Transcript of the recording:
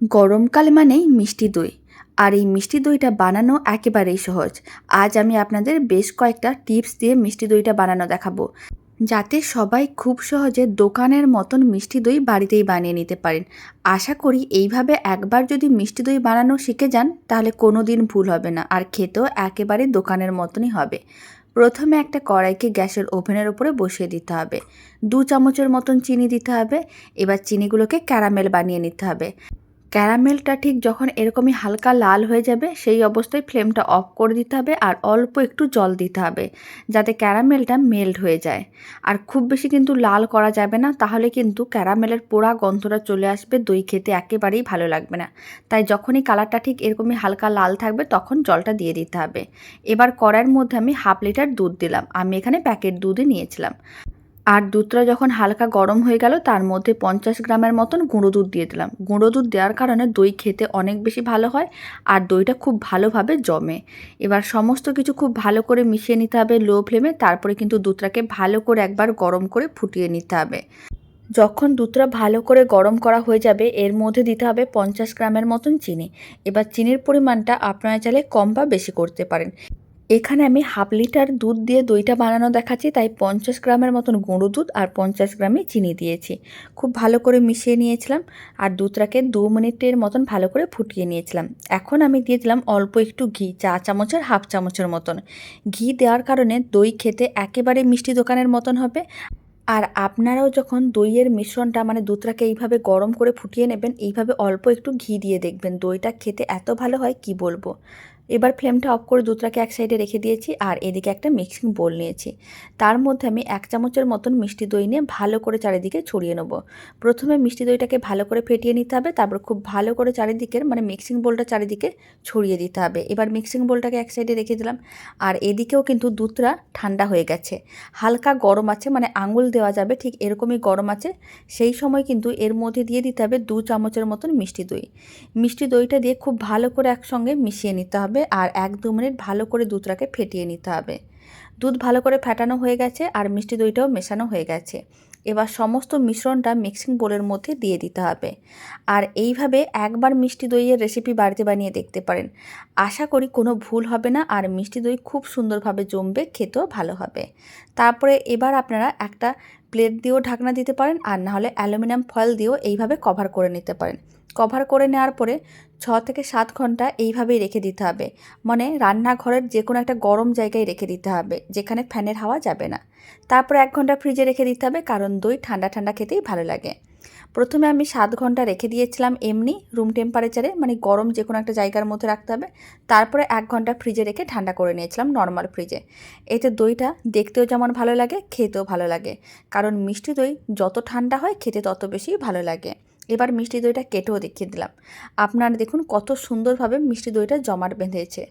গরমকাল মানেই মিষ্টি দই। আর এই মিষ্টি দইটা বানানো একেবারেই সহজ। আজ আমি আপনাদের বেশ কয়েকটা টিপস দিয়ে মিষ্টি দইটা বানানো দেখাবো, যাতে সবাই খুব সহজে দোকানের মতন মিষ্টি দই বাড়িতেই বানিয়ে নিতে পারেন। আশা করি এইভাবে একবার যদি মিষ্টি দই বানানো শিখে যান, তাহলে কোনো দিন ভুল হবে না, আর খেতেও একেবারে দোকানের মতনই হবে। প্রথমে একটা কড়াইকে গ্যাসের ওভেনের উপরে বসিয়ে দিতে হবে। দু চামচের মতন চিনি দিতে হবে। এবার চিনিগুলোকে ক্যারামেল বানিয়ে নিতে হবে। ক্যারামেলটা ঠিক যখন এরকমই হালকা লাল হয়ে যাবে, সেই অবস্থায় ফ্লেমটা অফ করে দিতে হবে আর অল্প একটু জল দিতে হবে, যাতে ক্যারামেলটা মেল্ট হয়ে যায়। আর খুব বেশি কিন্তু লাল করা যাবে না, তাহলে কিন্তু ক্যারামেলের পোড়া গন্ধটা চলে আসবে, দই খেতে একেবারেই ভালো লাগবে না। তাই যখনই কালারটা ঠিক এরকমই হালকা লাল থাকবে, তখন জলটা দিয়ে দিতে হবে। এবার কড়াইয়ের মধ্যে আমি হাফ লিটার দুধ দিলাম, আমি এখানে প্যাকেট দুধই নিয়েছিলাম। আর দুধটা যখন হালকা গরম হয়ে গেল, তার মধ্যে পঞ্চাশ গ্রামের মতন গুঁড়ো দুধ দিয়ে দিলাম। গুঁড়ো দুধ দেওয়ার কারণে দই খেতে অনেক বেশি ভালো হয় আর দইটা খুব ভালোভাবে জমে। এবার সমস্ত কিছু খুব ভালো করে মিশিয়ে নিতে হবে লো ফ্লেমে, তারপরে কিন্তু দুধটাকে ভালো করে একবার গরম করে ফুটিয়ে নিতে হবে। যখন দুধটা ভালো করে গরম করা হয়ে যাবে, এর মধ্যে দিতে হবে পঞ্চাশ গ্রামের মতন চিনি। এবার চিনির পরিমাণটা আপনারা চাইলে কম বা বেশি করতে পারেন। এখানে আমি হাফ লিটার দুধ দিয়ে দইটা বানানো দেখাচ্ছি, তাই পঞ্চাশ গ্রামের মতন গুঁড়ো দুধ আর পঞ্চাশ গ্রামে চিনি দিয়েছি। খুব ভালো করে মিশিয়ে নিয়েছিলাম আর দুধটাকে দু মিনিটের মতন ভালো করে ফুটিয়ে নিয়েছিলাম। এখন আমি দিয়ে দিলাম অল্প একটু ঘি, চা চামচের হাফ চামচের মতন। ঘি দেওয়ার কারণে দই খেতে একেবারে মিষ্টি দোকানের মতন হবে। আর আপনারাও যখন দইয়ের মিশ্রণটা মানে দুধটাকে এইভাবে গরম করে ফুটিয়ে নেবেন, এইভাবে অল্প একটু ঘি দিয়ে দেখবেন দইটা খেতে এত ভালো হয়, কি বলব? এবার ফ্লেমটা অফ করে দুধটাকে এক সাইডে রেখে দিয়েছি আর এদিকে একটা মিক্সিং বোল নিয়েছি। তার মধ্যে আমি এক চামচের মতন মিষ্টি দই নিয়ে ভালো করে চারিদিকে ছড়িয়ে নেব। প্রথমে মিষ্টি দইটাকে ভালো করে ফেটিয়ে নিতে হবে, তারপর খুব ভালো করে চারিদিকের মানে মিক্সিং বোলটা চারিদিকে ছড়িয়ে দিতে হবে। এবার মিক্সিং বোলটাকে এক সাইডে রেখে দিলাম আর এদিকেও কিন্তু দুধটা ঠান্ডা হয়ে গেছে। হালকা গরম আছে মানে আঙুল দেওয়া যাবে, ঠিক এরকমই গরম আছে। সেই সময় কিন্তু এর মধ্যে দিয়ে দিতে হবে দু চামচের মতন মিষ্টি দই। মিষ্টি দইটা দিয়ে খুব ভালো করে একসঙ্গে মিশিয়ে নিতে হবে। আর এক দু মিনিট ভালো করে দুধটাকে ফেটিয়ে নিতে হবে। দুধ ভালো করে ফেটানো হয়ে গেছে আর মিষ্টি দইটাও মেশানো হয়ে গেছে। এবার সমস্ত মিশ্রণটা মিক্সিং বোলের মধ্যে দিয়ে দিতে হবে। আর এইভাবে একবার মিষ্টি দইয়ের রেসিপি বাড়িতে বানিয়ে দেখতে পারেন। আশা করি কোনো ভুল হবে না আর মিষ্টি দই খুব সুন্দরভাবে জমবে, খেতেও ভালো হবে। তারপরে এবার আপনারা একটা প্লেট দিয়েও ঢাকনা দিতে পারেন আর না হলে অ্যালুমিনিয়াম ফয়েল দিয়েও এইভাবে কভার করে নিতে পারেন। কভার করে নেওয়ার পরে ছ থেকে সাত ঘণ্টা এইভাবেই রেখে দিতে হবে। মানে রান্নাঘরের যে কোনো একটা গরম জায়গায় রেখে দিতে হবে, যেখানে ফ্যানের হাওয়া যাবে না। তারপর এক ঘণ্টা ফ্রিজে রেখে দিতে হবে, কারণ দই ঠান্ডা ঠান্ডা খেতেই ভালো লাগে। প্রথমে আমি সাত ঘণ্টা রেখে দিয়েছিলাম এমনি রুম টেম্পারেচারে মানে গরম যে কোনো একটা জায়গার মধ্যে রাখতে হবে। তারপরে এক ঘণ্টা ফ্রিজে রেখে ঠান্ডা করে নিয়েছিলাম নর্মাল ফ্রিজে এতে দইটা দেখতেও যেমন ভালো লাগে, খেতেও ভালো লাগে। কারণ মিষ্টি দই যত ঠান্ডা হয়, খেতে তত বেশি ভালো লাগে। এবার মিষ্টি দইটা কেটেও দেখিয়ে দিলাম। আপনারা দেখুন কত সুন্দরভাবে মিষ্টি দইটা জমাট বেঁধেছে।